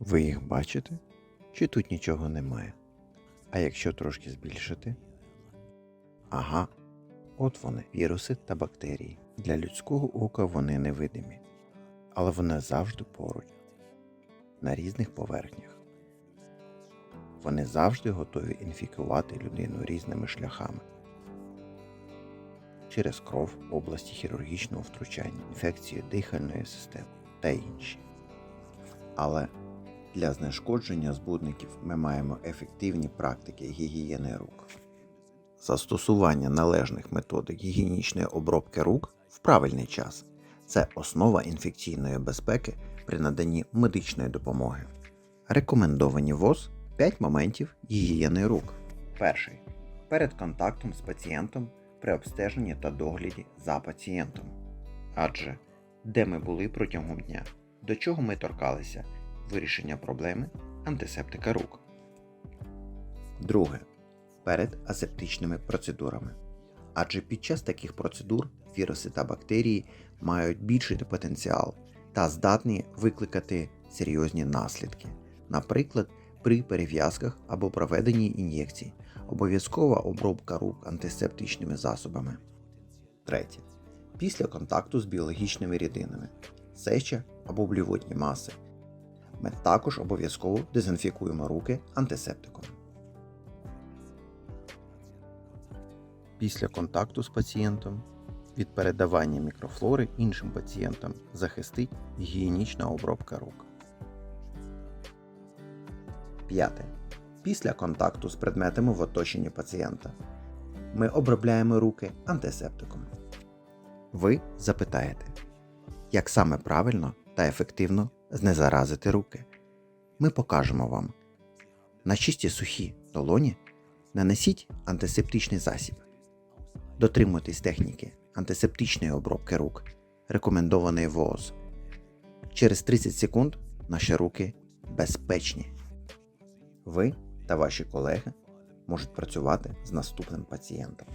Ви їх бачите? Чи тут нічого немає? А якщо трошки збільшити? Ага, от вони, віруси та бактерії. Для людського ока вони невидимі, але вони завжди поруч, на різних поверхнях. Вони завжди готові інфікувати людину різними шляхами. Через кров області хірургічного втручання, інфекції дихальної системи та інші. Але для знешкодження збудників ми маємо ефективні практики гігієни рук. Застосування належних методик гігієнічної обробки рук в правильний час це основа інфекційної безпеки при наданні медичної допомоги. Рекомендовані ВОЗ 5 моментів гігієни рук. Перший. Перед контактом з пацієнтом при обстеженні та догляді за пацієнтом. Адже де ми були протягом дня, до чого ми торкалися, вирішення проблеми антисептика рук. Друге. Перед асептичними процедурами. Адже під час таких процедур віруси та бактерії мають більший потенціал та здатні викликати серйозні наслідки. Наприклад, при перев'язках або проведенні ін'єкцій, обов'язкова обробка рук антисептичними засобами. Третє. Після контакту з біологічними рідинами, сеча або блювотні маси. Ми також обов'язково дезінфікуємо руки антисептиком. Після контакту з пацієнтом від передавання мікрофлори іншим пацієнтам захистить гігієнічна обробка рук. П'яте. Після контакту з предметами в оточенні пацієнта ми обробляємо руки антисептиком. Ви запитаєте, як саме правильно та ефективно знезаразити руки. Ми покажемо вам. На чисті сухі долоні нанесіть антисептичний засіб. Дотримуйтесь техніки антисептичної обробки рук, рекомендованої ВООЗ. Через 30 секунд наші руки безпечні. Ви та ваші колеги можуть працювати з наступним пацієнтом.